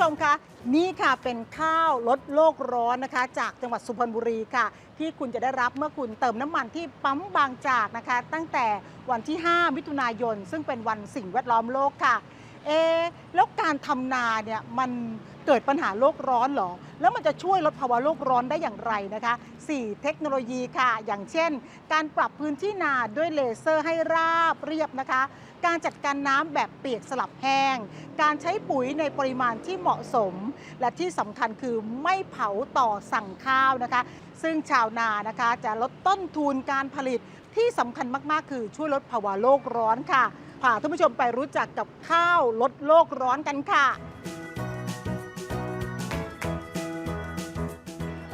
ชมคะนี่ค่ะเป็นข้าวลดโลกร้อนนะคะ จากจังหวัดสุพรรณบุรีค่ะ ที่คุณจะได้รับเมื่อคุณเติมน้ำมันที่ปั๊มบางจากนะคะ ตั้งแต่วันที่ 5 มิถุนายน ซึ่งเป็นวันสิ่งแวดล้อมโลกค่ะเอแล้วการทำนาเนี่ยมัน เกิดปัญหาโลกร้อนเหรอ แล้วมันจะช่วยลดภาวะโลกร้อนได้อย่างไรนะคะ 4 เทคโนโลยีค่ะ อย่างเช่น การปรับพื้นที่นาด้วยเลเซอร์ให้ราบเรียบนะคะ การจัดการน้ำแบบเปียกสลับแห้ง การใช้ปุ๋ยในปริมาณที่เหมาะสม และที่สำคัญคือไม่เผาต่อสั่งข้าวนะคะ ซึ่งชาวนานะคะจะลดต้นทุนการผลิตที่สำคัญมากๆ คือช่วยลดภาวะโลกร้อนค่ะพาท่านผู้ชมไปรู้จักกับข้าวลดโลกร้อนกันค่ะ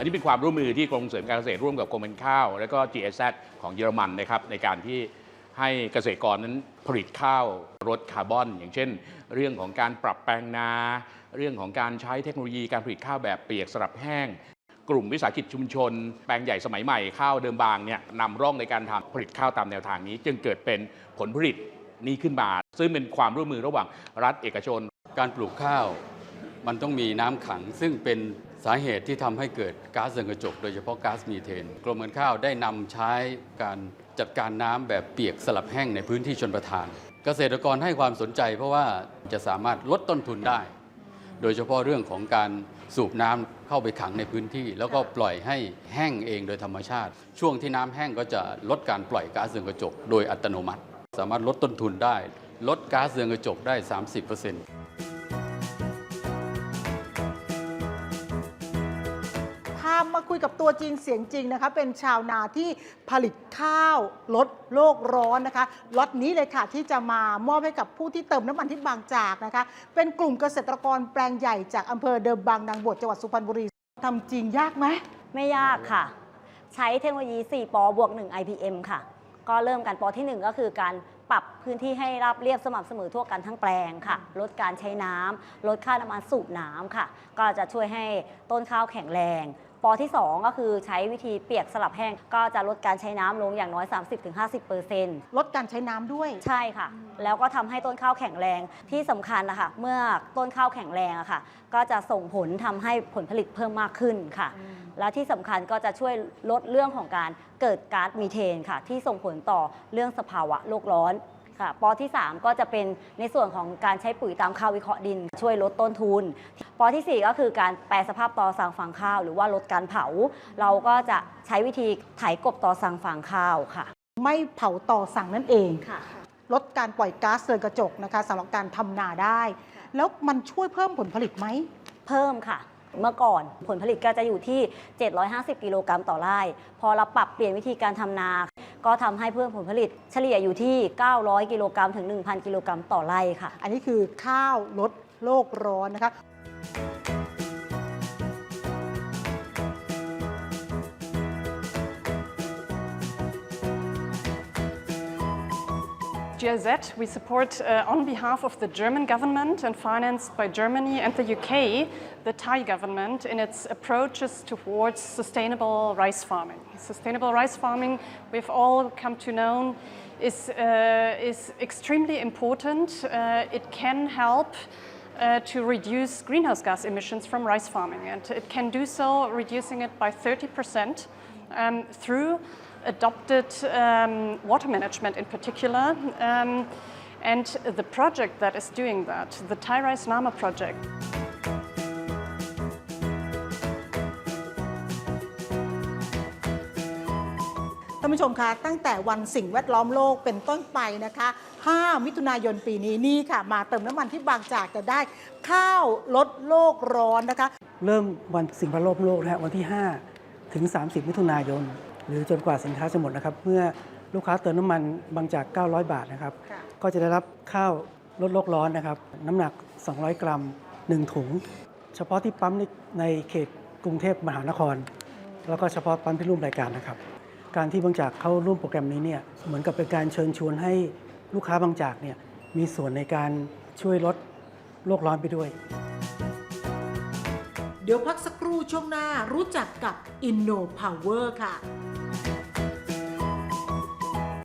นี้เป็นความร่วมมือที่กรมเสริมการเกษตรร่วมกับกรมการข้าว และก็ GSZ ของเยอรมันนะครับในการที่ให้เกษตรกรนั้นผลิตข้าวลดคาร์บอน อย่างเช่น เรื่องของการปรับแปลงนา เรื่องของการใช้เทคโนโลยีการผลิตข้าวแบบเปียกสลับแห้ง กลุ่มวิสาหกิจชุมชน แปลงใหญ่สมัยใหม่ข้าวเดิมบางเนี่ยนำร่องในการทำผลิตข้าวตามแนวทางนี้ จึงเกิดเป็นผลผลิตนี้ขึ้นมา ซึ่งเป็นความร่วมมือระหว่างรัฐเอกชน การปลูกข้าวมันต้องมีน้ำขังซึ่งเป็น สาเหตุที่ทำให้เกิดก๊าซเรือนกระจก โดยเฉพาะก๊าซมีเทน กรมการข้าวได้นำใช้การจัดการน้ำแบบเปียกสลับแห้งในพื้นที่ชนประทาน เกษตรกรให้ความสนใจเพราะว่าจะสามารถลดต้นทุนได้ โดยเฉพาะเรื่องของการสูบน้ำเข้าไปขังในพื้นที่ แล้วก็ปล่อยให้แห้งเองโดยธรรมชาติ ช่วงที่น้ำแห้งก็จะลดการปล่อยก๊าซเรือนกระจก โดยอัตโนมัติ สามารถลดต้นทุนได้ ลดก๊าซเรือนกระจกได้ 30% มาคุยกับตัวจริงเสียงจริงนะคะ เป็นชาวนาที่ผลิตข้าวลดโลกร้อนนะคะล็อตนี้เลยค่ะที่จะมามอบให้กับผู้ที่เติมน้ำมันที่บางจากนะคะ เป็นกลุ่มเกษตรกรแปลงใหญ่จากอำเภอเดิมบางนางบวชจังหวัดสุพรรณบุรีทำจริงยากไหมไม่ยากค่ะ ใช้เทคโนโลยี 4ปอบวก 1 IPM ค่ะ ก็เริ่มกันปอที่ 1 ก็คือการปรับพื้นที่ให้ราบเรียบสม่ำเสมอทั่วกันทั้งแปลงค่ะ ลดการใช้น้ำลดค่าน้ำมันสูบน้ำค่ะ ก็จะช่วยให้ต้นข้าวแข็งแรง ปอที่ 2 ก็คือใช้วิธีเปียกสลับแห้ง ก็จะลดการใช้น้ำลงอย่างน้อย 30-50%ลดการใช้น้ำด้วย ใช่ค่ะ แล้วก็ทำให้ต้นข้าวแข็งแรงที่สำคัญนะคะเมื่อต้นข้าวแข็งแรงอะค่ะ ก็จะส่งผลทำให้ผลผลิตเพิ่มมากขึ้นค่ะ แล้วที่สำคัญก็จะช่วยลดเรื่องของการเกิดก๊าซมีเทนค่ะ ที่ส่งผลต่อเรื่องสภาวะโลกร้อน ค่ะปอที่ 3 ก็จะเป็นในส่วนของการใช้ปุ๋ยตามข้าววิเคราะห์ดิน ช่วยลดต้นทุน ปอทีสี่4 ก็คือการแปรสภาพตอสังฟางข้าว หรือว่าลดการเผา เราก็จะใช้วิธีไถกบตอสังฟางข้าวค่ะ ไม่เผาต่อสั่งนั่นเองค่ะ ลดการปล่อยก๊าซเรือนกระจกนะคะสำหรับการทำนาได้ แล้วมันช่วยเพิ่มผลผลิตไหมเพิ่มค่ะเมื่อก่อนผลผลิตก็จะอยู่ที่ 750 กิโลกรัมต่อไร่ พอเราปรับเปลี่ยนวิธีการทำนา ก็ทำให้เพิ่มผลผลิตเฉลี่ยอยู่ที่ 900 กิโลกรัมถึง 1,000 กิโลกรัมต่อไร่ค่ะ อันนี้คือข้าวลดโลกร้อนนะคะ GIZ, we support uh, on behalf of the German government and financed by Germany and the UK, the Thai government in its approaches towards sustainable rice farming. Sustainable rice farming, we've all come to know, is, uh, is extremely important. Uh, it can help uh, to reduce greenhouse gas emissions from rice farming, and it can do so reducing it by 30% um, through adopted um, water management in particular. Um, and the project that is doing that, the Thai Rice Nama project, ท่านผู้ชมคะตั้งแต่วันสิ่งแวดล้อมโลกเป็นต้นไปนะคะ 5 มิถุนายนปีนี้นี่ค่ะ มาเติมน้ำมันที่บางจากจะได้ข้าวลดโลกร้อนนะคะ เริ่มวันสิ่งแวดล้อมโลกนะฮะวันที่ 5 ถึง 30 มิถุนายน หรือจนกว่าสินค้าจะหมดนะครับ เมื่อลูกค้าเติมน้ำมันบางจาก 900 บาทนะครับค่ะก็จะได้รับข้าวลดโลกร้อนนะครับ น้ำหนัก 200 กรัม 1 ถุง เฉพาะที่ปั๊มในในเขตกรุงเทพมหานคร แล้วก็เฉพาะปั๊มที่ร่วมรายการนะครับ การที่บางจากเข้าร่วมโปรแกรมนี้เนี่ยเหมือนกับเป็นการเชิญชวนให้ลูกค้าบางจากเนี่ยมีส่วนในการช่วยลดโลกร้อนไปด้วย เดี๋ยวพักสักครู่ช่วงหน้ารู้จักกับ InnoPower ค่ะ